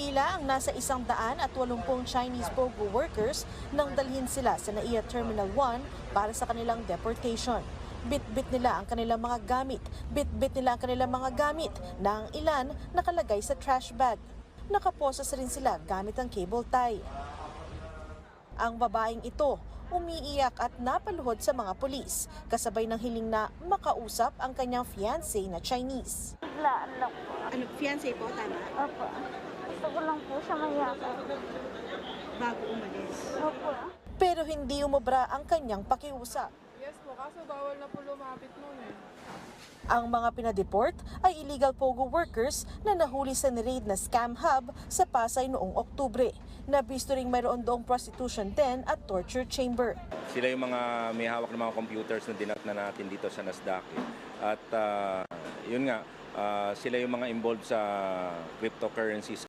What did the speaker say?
Pumipila ang nasa isang daan at walumpung Chinese POGO workers nang dalhin sila sa NAIA Terminal 1 para sa kanilang deportation. Bit-bit nila ang kanilang mga gamit. Bit-bit nila ang kanilang mga gamit na ang ilan nakalagay sa trash bag. Nakaposas rin sila gamit ang cable tie. Ang babaeng ito umiiyak at napaluhod sa mga pulis, kasabay ng hiling na makausap ang kanyang fiancé na Chinese. Biglaan lang po. Ano, fiancé po, tama? Opo. Ko lang po siya mayakap. Bago umalis. Opo. Pero hindi umubra ang kanyang pakiusap. Yes po, kaso bawal na po lumapit nun eh. Ang mga pinadeport ay illegal POGO workers na nahuli sa niraid na scam hub sa Pasay noong Oktubre. Nabisto ring mayroon doong prostitution den at torture chamber. Sila yung mga may hawak ng mga computers na dinat na natin dito sa Nasdaq. eh. At ah, yun nga, ah, sila yung mga involved sa cryptocurrencies